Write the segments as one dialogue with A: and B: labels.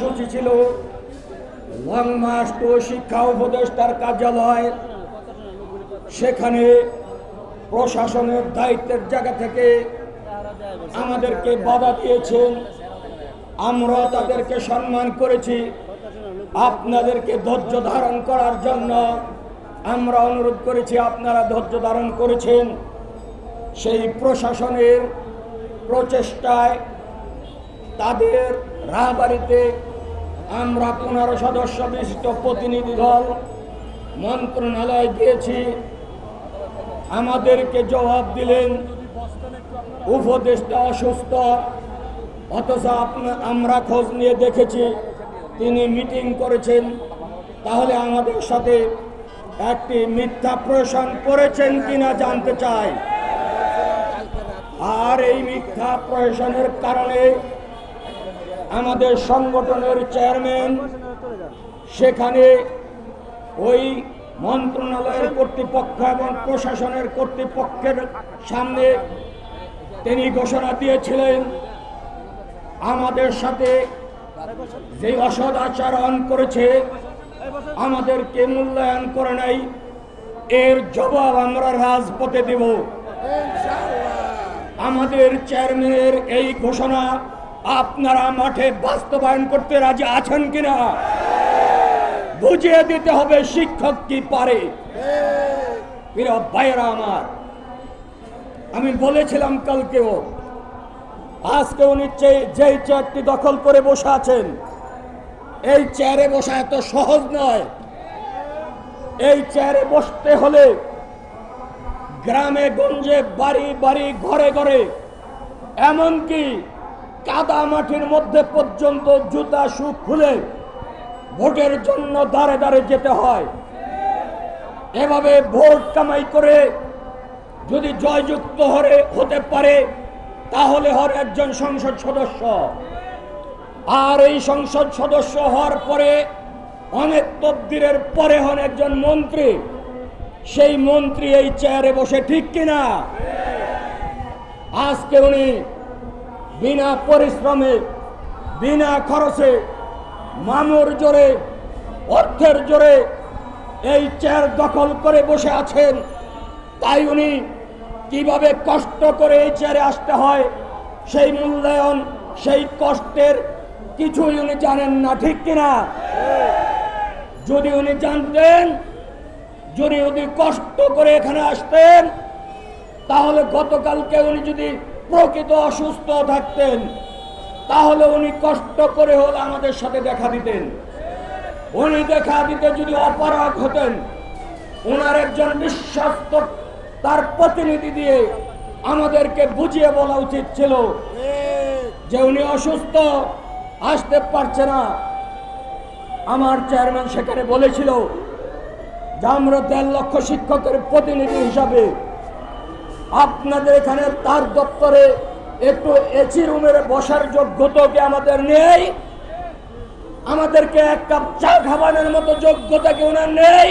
A: সূচি ছিল। লং মাস টু শিক্ষা উপদেষ্টার কার্যালয়। সেখানে প্রশাসনের দায়িত্বের জায়গা থেকে আমাদেরকে বাধা দিয়েছেন। আমরা তাদেরকে সম্মান করেছি। আপনাদেরকে ধৈর্য ধারণ করার জন্য আমরা অনুরোধ করেছি, আপনারা ধৈর্য ধারণ করেছেন। সেই প্রশাসনের প্রচেষ্টায় তাদের রাহবাড়িতে আমরা পনেরো সদস্য বিশিষ্ট প্রতিনিধি দল মন্ত্রণালয়ে গিয়েছি। আমাদেরকে জবাব দিলেন, উপদেষ্টা অসুস্থ, অথচ আমরা খোঁজ নিয়ে দেখেছি, তিনি মিটিং করেছেন। তাহলে আমাদের সাথে একটি মিথ্যা প্রশাসন করেছেন কিনা জানতে চাই। আর এই মিথ্যা প্রশাসনের কারণে আমাদের সংগঠনের চেয়ারম্যান, সেখানে ওই মন্ত্রণালয়ের কর্তৃপক্ষ এবং প্রশাসনের কর্তৃপক্ষের সামনে তিনি ঘোষণা দিয়েছিলেন, আমাদের সাথে যে অসৎ আচরণ করেছে, আমাদেরকে মূল্যায়ন করে নাই, এর জবাব আমরা রাজপথে দেব। আমাদের চেয়ারম্যানের এই ঘোষণা আপনারা মাঠে বাস্তবায়ন করতে রাজি আছেন কিনা? বুঝিয়ে দিতে হবে শিক্ষক কি পারে। ভাইয়েরা আমার, আমি বলেছিলাম কালকেও আজকে উনি যেই চেয়ারটি দখল করে বসে আছেন, এই চেয়ারে বসা এত সহজ নয়। এই চেয়ারে বসতে হলে গ্রামে, গঞ্জে, বাড়ি বাড়ি, ঘরে ঘরে, এমনকি কাদা মাটির মধ্যে পর্যন্ত জুতা, শু খুলে ভোটের জন্য দাঁড়ে দাঁড়ে যেতে হয়। এভাবে ভোট কামাই করে যদি জয়যুক্ত হরে, হতে পারে, তাহলে হর একজন সংসদ সদস্য। আর এই সংসদ সদস্য হওয়ার পরে অনেক তবদিরের পরে হন একজন মন্ত্রী। সেই মন্ত্রী এই চেয়ারে বসে ঠিক কিনা? আজকে উনি বিনা পরিশ্রমে, বিনা খরচে, মামুর জোরে, অর্থের জোরে এই চেয়ার দখল করে বসে আছেন। তাই উনি কীভাবে কষ্ট করে এই চেয়ারে আসতে হয়, সেই মূল্যায়ন, সেই কষ্টের কিছুই উনি জানেন না, ঠিক কিনা? যদি উনি জানতেন, যদি উনি কষ্ট করে এখানে আসতেন, তাহলে গতকালকে উনি যদি প্রকৃত অসুস্থ থাকতেন, তাহলে উনি কষ্ট করে হলে আমাদের সাথে দেখা দিতেন। উনি দেখা দিতে যদি অপারগ হতেন ওনার একজন বিশ্বস্ত তার প্রতিনিধি দিয়ে আমাদেরকে বুঝিয়ে বলা উচিত ছিল যে উনি অসুস্থ, আসতে পারছে না। আমার চেয়ারম্যান সেখানে বলেছিল, যে আমরা দেড় লক্ষ শিক্ষকের প্রতিনিধি হিসাবে আপনাদের এখানে তার দপ্তরে একটু এসি রুমের বসার যোগ্যতা কি আমাদের নেই? আমাদেরকে এক কাপ চা খাওয়ানোর মতো যোগ্যতা কি ওনার নেই?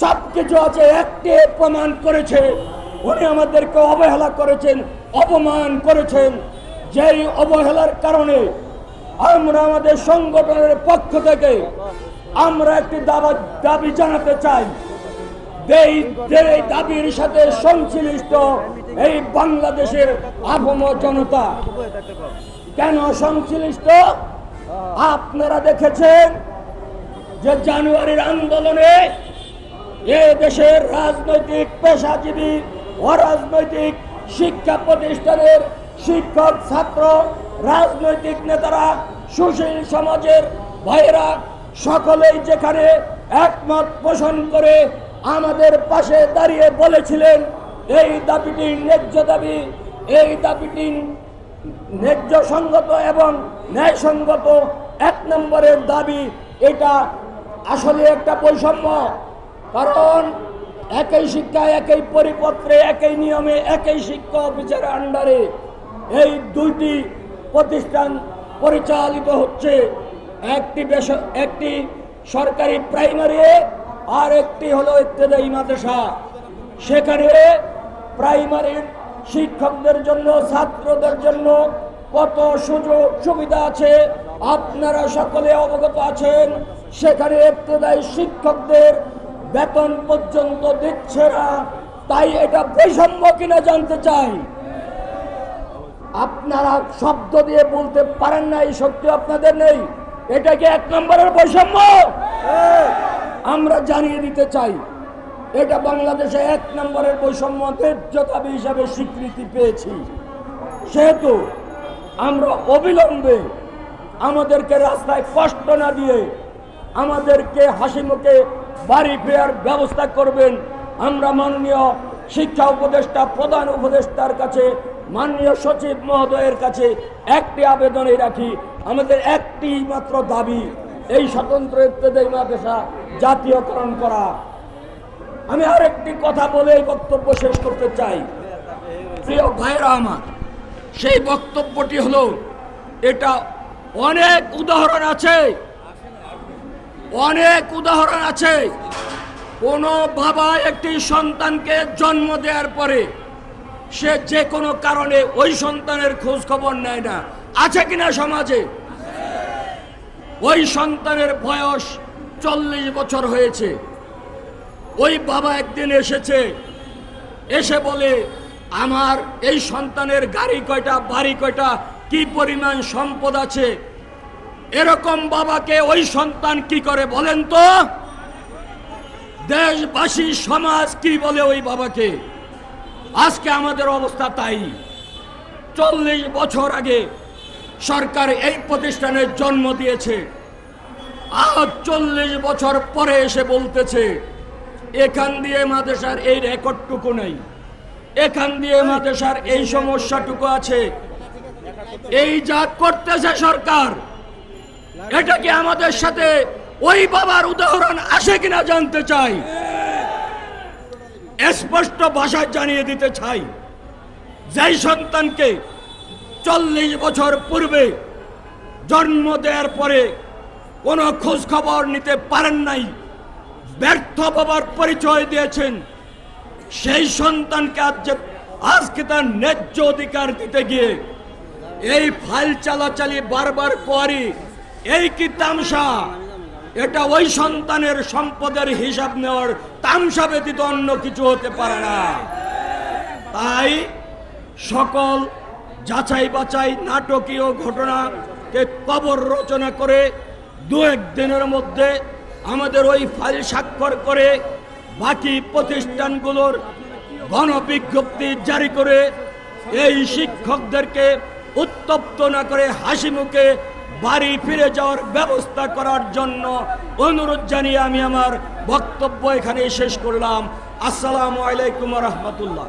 A: সবকিছু আছে, একটি প্রমাণ করেছে। উনি আমাদেরকে অবহেলা করেছেন, অপমান করেছেন। যেই অবহেলার কারণে আমরা আমাদের সংগঠনের পক্ষ থেকে আমরা একটি দাবি জানাতে চাই। এই দাবির সাথে সংশ্লিষ্ট এই বাংলাদেশের আভম জনতা, কেন সংশ্লিষ্ট? আপনারা দেখেছেন যে জানুয়ারির আন্দোলনে এ দেশের রাজনৈতিক পেশাজীবী, অরাজনৈতিক শিক্ষা প্রতিষ্ঠানের শিক্ষক, ছাত্র, রাজনৈতিক নেতারা, সুশীল সমাজের ভাইয়েরা, সকলেই যেখানে একমত পোষণ করে আমাদের পাশে দাঁড়িয়ে বলেছিলেন, এই দাবিটি ন্যায্য দাবি, এই দাবিটি ন্যায্য সঙ্গত এবং ন্যায়সঙ্গত এক নম্বরের দাবি। এটা আসলে একটা বৈষম্য। কারণ একই শিক্ষা, একই পরিপত্রে, একই নিয়মে, একই শিক্ষা অফিসের আন্ডারে এই দুইটি প্রতিষ্ঠান পরিচালিত হচ্ছে। একটি বেস, একটি সরকারি প্রাইমারি আর একটি হলো ইত্তেদাই মাদ্রাসা। সেখানে প্রাইমারির শিক্ষকদের জন্য, ছাত্রদের জন্য কত সুযোগ সুবিধা আছে, আপনারা সকলে অবগত আছেন? সেখানে ইবতদায়ী শিক্ষকদের বেতন পর্যন্ত দিচ্ছে না। তাই এটা বৈষম্য কিনা জানতে চাই। আপনারা শব্দ দিয়ে বলতে পারেন না, এই শক্তি আপনাদের নেই। এটা কি এক নম্বরের বৈষম্য? আমরা জানিয়ে দিতে চাই, এটা বাংলাদেশে এক নম্বরের বৈষম্য ন্যায্য দাবি হিসাবে স্বীকৃতি পেয়েছি। সেহেতু আমরা অবিলম্বে আমাদেরকে রাস্তায় কষ্ট না দিয়ে আমাদেরকে হাসি মুখে বাড়ি ফেরার ব্যবস্থা করবেন। আমরা মাননীয় শিক্ষা উপদেষ্টা, প্রধান উপদেষ্টার কাছে, মাননীয় সচিব মহোদয়ের কাছে একটি আবেদনে রাখি। আমাদের একটি মাত্র দাবি এই স্বতন্ত্র ইত্যাদি মাদ্রাসা জাতীয়করণ করা। আমি আরেকটি কথা বলে এই বক্তব্য শেষ করতে চাই। প্রিয় ভাইরা আমার, সেই বক্তব্যটি হলো, এটা অনেক উদাহরণ আছে। অনেক উদাহরণ আছে। কোন বাবা একটি সন্তানকে জন্ম দেওয়ার পরে সে যে কোনো কারণে ওই সন্তানের খোঁজ খবর নেয় না। আছে কিনা সমাজে? ওই সন্তানের বয়স চল্লিশ বছর হয়েছে। ওই বাবা একদিন এসেছে, এসে বলে, আমার এই সন্তানের গাড়ি কয়টা, বাড়ি কয়টা, কি পরিমাণ সম্পদ আছে? এরকম বাবাকে ওই সন্তান কি করে বলেন তো? দেশবাসী, সমাজ কি বলে ওই বাবাকে? আজকে আমাদের অবস্থা তাই। চল্লিশ বছর আগে সরকার এই প্রতিষ্ঠানের জন্ম দিয়েছে। আজ চল্লিশ বছর পরে এসে বলতেছে, এখান দিয়ে মাদেশার এই রেকর্ডটুকু নেই। এখান দিয়ে মাদেশার এই সমস্যাটুকু আছে। এই যা করতেছে সরকার, এটা কি আমাদের সাথে ওই বাবার উদাহরণ আসে কিনা জানতে চাই। স্পষ্ট ভাষায় জানিয়ে দিতে চাই, যেই সন্তানকে চল্লিশ বছর পূর্বে জন্ম দেওয়ার পরে কোনো খোঁজ খবর নিতে পারেন নাই, ব্যর্থ বাবার পরিচয় দিয়েছেন। সেই সন্তানকে আজ আজকে তার ন্যায্য অধিকার দিতে গিয়ে এই ফাইল চালাচালি বারবার কোয়ারি এই কি তামসা? এটা ওই সন্তানের সম্পদের হিসাব নেওয়ার তামসা ব্যতীত অন্য কিছু হতে পারে না। তাই সকল যাচাই বাছাই নাটকীয় ঘটনাকে কবর রচনা করে দু একদিনের মধ্যে আমাদের ওই ফাইল স্বাক্ষর করে বাকি প্রতিষ্ঠানগুলোর গণবিজ্ঞপ্তি জারি করে এই শিক্ষকদেরকে উত্তপ্ত না করে হাসি মুখে বাড়ি ফিরে যাওয়ার ব্যবস্থা করার জন্য অনুরোধ জানিয়ে আমি আমার বক্তব্য এখানে শেষ করলাম। আসসালামু আলাইকুম রহমতুল্লাহ।